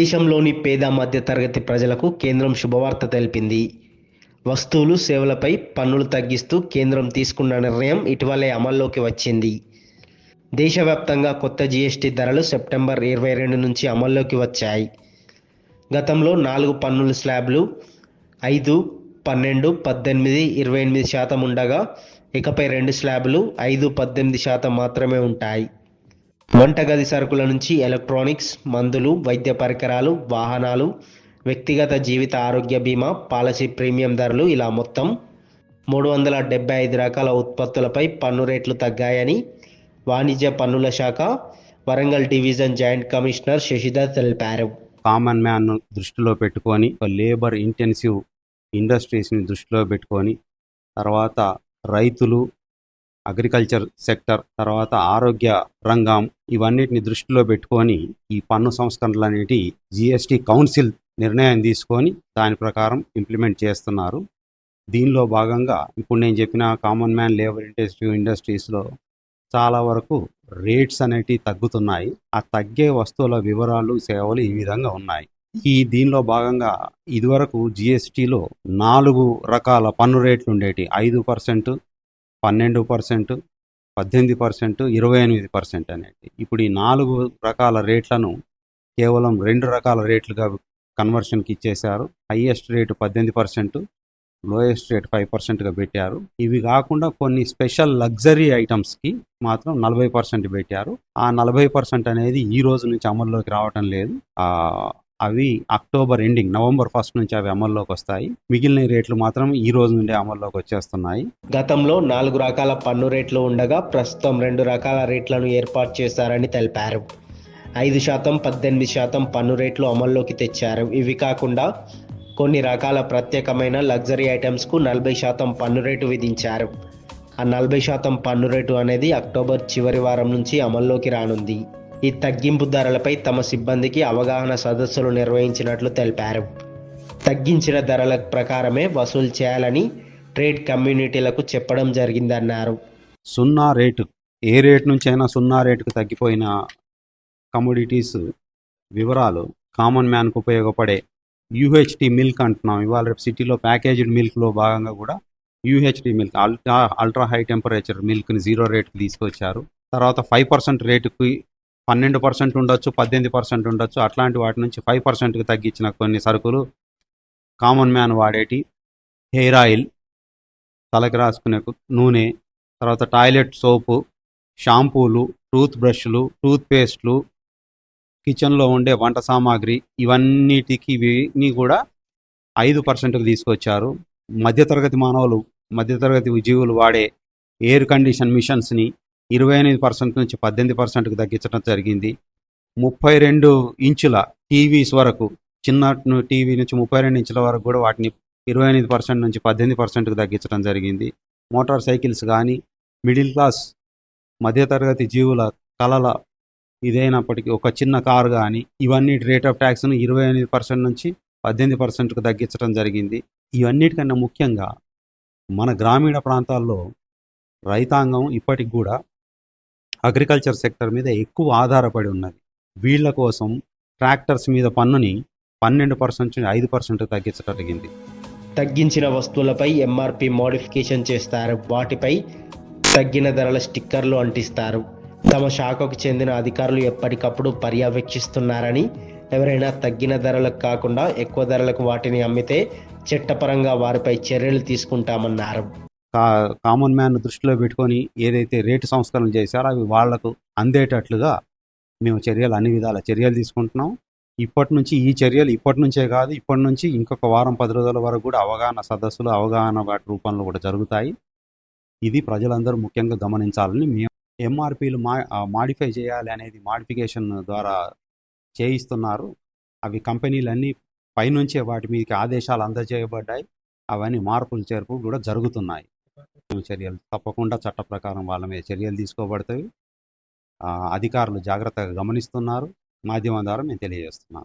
దేశంలోని పేద మధ్యతరగతి ప్రజలకు కేంద్రం శుభవార్త తెలిపింది. వస్తువులు సేవలపై పన్నులు తగ్గిస్తూ కేంద్రం తీసుకున్న నిర్ణయం ఇటీవలే అమల్లోకి వచ్చింది. దేశవ్యాప్తంగా కొత్త జీఎస్టీ ధరలు సెప్టెంబర్ ఇరవై రెండు నుంచి అమల్లోకి వచ్చాయి. గతంలో నాలుగు పన్నుల స్లాబ్లు ఐదు పన్నెండు పద్దెనిమిది ఇరవై ఎనిమిది శాతం ఉండగా ఇకపై రెండు స్లాబ్లు ఐదు పద్దెనిమిది శాతం మాత్రమే ఉంటాయి. వంటగది సరుకుల నుంచి ఎలక్ట్రానిక్స్ మందులు వైద్య పరికరాలు వాహనాలు వ్యక్తిగత జీవిత ఆరోగ్య బీమా పాలసీ ప్రీమియం ధరలు ఇలా మొత్తం మూడు వందల డెబ్బై ఐదు రకాల ఉత్పత్తులపై పన్ను రేట్లు తగ్గాయని వాణిజ్య పన్నుల శాఖ Warangal division joint commissioner Sashidhar తెలిపారు. కామన్ మ్యాన్ దృష్టిలో పెట్టుకొని లేబర్ ఇంటెన్సివ్ ఇండస్ట్రీస్ని దృష్టిలో పెట్టుకొని తర్వాత రైతులు అగ్రికల్చర్ సెక్టర్ తర్వాత ఆరోగ్య రంగం ఇవన్నిటిని దృష్టిలో పెట్టుకొని ఈ పన్ను సంస్కరణలు అనేటి జిఎస్టి కౌన్సిల్ నిర్ణయం తీసుకొని దాని ప్రకారం ఇంప్లిమెంట్ చేస్తున్నారు. దీనిలో భాగంగా ఇప్పుడు నేను చెప్పిన కామన్ మ్యాన్ లేబర్ ఇంటెన్సివ్ ఇండస్ట్రీస్లో చాలా వరకు రేట్స్ అనేటివి తగ్గుతున్నాయి. ఆ తగ్గే వస్తువుల వివరాలు సేవలు ఈ విధంగా ఉన్నాయి. ఈ దీనిలో భాగంగా ఇదివరకు జిఎస్టీలో నాలుగు రకాల పన్ను రేట్లు ఉండేటి. ఐదు పర్సెంట్ పన్నెండు పర్సెంట్ పద్దెనిమిది పర్సెంట్ ఇరవై ఎనిమిది పర్సెంట్ అనేది. ఇప్పుడు ఈ నాలుగు రకాల రేట్లను కేవలం రెండు రకాల రేట్లుగా కన్వర్షన్కి ఇచ్చేశారు. హయ్యెస్ట్ రేటు పద్దెనిమిది పర్సెంట్ లోయెస్ట్ రేట్ ఫైవ్ పర్సెంట్గా పెట్టారు. ఇవి కాకుండా కొన్ని స్పెషల్ లగ్జరీ ఐటమ్స్కి మాత్రం నలభై పర్సెంట్ పెట్టారు. ఆ నలభై పర్సెంట్ అనేది ఈ రోజు నుంచి అమల్లోకి రావటం లేదు. అవి అక్టోబర్ ఎండింగ్ నవంబర్ ఫస్ట్ నుంచి అవి అమల్లోకి వస్తాయి. మిగిలిన రేట్లు మాత్రం ఈ రోజు నుండి అమల్లోకి వచ్చేస్తున్నాయి. గతంలో నాలుగు రకాల పన్ను రేట్లు ఉండగా ప్రస్తుతం రెండు రకాల రేట్లను ఏర్పాటు చేశారని తెలిపారు. ఐదు శాతం పద్దెనిమిది శాతం పన్ను రేట్లు అమల్లోకి తెచ్చారు. ఇవి కాకుండా కొన్ని రకాల ప్రత్యేకమైన లగ్జరీ ఐటమ్స్కు నలభై శాతం పన్ను రేటు విధించారు. ఆ నలభై శాతం పన్ను రేటు అనేది అక్టోబర్ చివరి వారం నుంచి అమల్లోకి రానుంది. ఈ తగ్గింపు ధరలపై తమ సిబ్బందికి అవగాహన సదస్సులు నిర్వహించినట్లు తెలిపారు. తగ్గించిన ధరల ప్రకారమే వసూలు చేయాలని ట్రేడ్ కమ్యూనిటీలకు చెప్పడం జరిగిందన్నారు. సున్నా రేటు ఏ రేట్ నుంచి అయినా సున్నా రేటుకు తగ్గిపోయిన కమోడిటీస్ వివరాలు కామన్ మ్యాన్కు ఉపయోగపడే యూహెచ్టి మిల్క్ అంటున్నాం. ఇవాళ రేపు సిటీలో ప్యాకేజ్డ్ మిల్క్లో భాగంగా కూడా UHD milk ultra ultra high temperature మిల్క్ని zero రేట్కి తీసుకొచ్చారు. తర్వాత ఫైవ్ పర్సెంట్ రేటుకి పన్నెండు పర్సెంట్ ఉండొచ్చు పద్దెనిమిది పర్సెంట్ ఉండొచ్చు. అట్లాంటి వాటి నుంచి ఫైవ్ పర్సెంట్కి తగ్గించిన కొన్ని సరుకులు కామన్ మ్యాన్ వాడేటి హెయిర్ ఆయిల్ తలకి రాసుకునే నూనె తర్వాత టాయిలెట్ సోపు షాంపూలు టూత్ బ్రష్లు టూత్ పేస్ట్లు కిచెన్లో ఉండే వంట సామాగ్రి ఇవన్నిటికి ఇవన్నీ కూడా ఐదు పర్సెంట్కి తీసుకొచ్చారు. మధ్యతరగతి మానవులు మధ్యతరగతి జీవులు వాడే ఎయిర్ కండిషన్ మిషన్స్ని ఇరవై ఎనిమిది పర్సెంట్ నుంచి పద్దెనిమిది పర్సెంట్కి తగ్గించడం జరిగింది. ముప్పై రెండు ఇంచుల టీవీస్ వరకు చిన్న టీవీ నుంచి ముప్పై రెండు ఇంచుల వరకు కూడా వాటిని ఇరవై ఎనిమిది పర్సెంట్ నుంచి పద్దెనిమిది పర్సెంట్కి తగ్గించడం జరిగింది. మోటార్ సైకిల్స్ కానీ మిడిల్ క్లాస్ మధ్యతరగతి జీవుల కళల ఇదైనప్పటికీ ఒక చిన్న కారు కానీ ఇవన్నీ రేట్ ఆఫ్ ట్యాక్స్ను ఇరవై ఎనిమిది పర్సెంట్ నుంచి పద్దెనిమిది పర్సెంట్కి తగ్గించడం జరిగింది. ఇవన్నిటికన్నా ముఖ్యంగా మన గ్రామీణ ప్రాంతాల్లో రైతాంగం ఇప్పటికి కూడా అగ్రికల్చర్ సెక్టర్ మీద ఎక్కువ ఆధారపడి ఉన్నది. వీళ్ళ కోసం ట్రాక్టర్స్ మీద పన్నుని పన్నెండు పర్సెంట్ నుంచి ఐదు పర్సెంట్ తగ్గించడం జరిగింది తగ్గించిన వస్తువులపై ఎంఆర్పి మోడిఫికేషన్ చేస్తారు. వాటిపై తగ్గిన ధరల స్టిక్కర్లు అంటిస్తారు. తమ శాఖకు చెందిన అధికారులు ఎప్పటికప్పుడు పర్యవేక్షిస్తున్నారని ఎవరైనా తగ్గిన ధరలకు కాకుండా ఎక్కువ ధరలకు వాటిని అమ్మితే చట్టపరంగా వారిపై చర్యలు తీసుకుంటామన్నారు. కా కామన్ మ్యాన్ దృష్టిలో పెట్టుకొని ఏదైతే రేటు సంస్కరణ చేశారో అవి వాళ్ళకు అందేటట్లుగా మేము చర్యలు అన్ని విధాల చర్యలు తీసుకుంటున్నాం. ఇప్పటి నుంచి ఈ చర్యలు ఇప్పటి నుంచే కాదు ఇప్పటి నుంచి ఇంకొక వారం పది రోజుల వరకు కూడా అవగాహన సదస్సులు అవగాహన వాటి రూపంలో కూడా జరుగుతాయి. ఇది ప్రజలందరూ ముఖ్యంగా గమనించాలని మేము ఎంఆర్పీలు మా మాడిఫై చేయాలి అనేది మాడిఫికేషన్ ద్వారా చేయిస్తున్నారు. అవి కంపెనీలన్నీ పైనుంచే వాటి మీదకి ఆదేశాలు అందజేయబడ్డాయి. అవన్నీ మార్పులు చేర్పులు కూడా జరుగుతున్నాయి. చర్యలు తప్పకుండా చట్ట ప్రకారం వాళ్ళ మీద చర్యలు తీసుకోబడతాయి. అధికారులు జాగ్రత్తగా గమనిస్తున్నారు. మాధ్యమం ద్వారా మేము తెలియజేస్తున్నాం.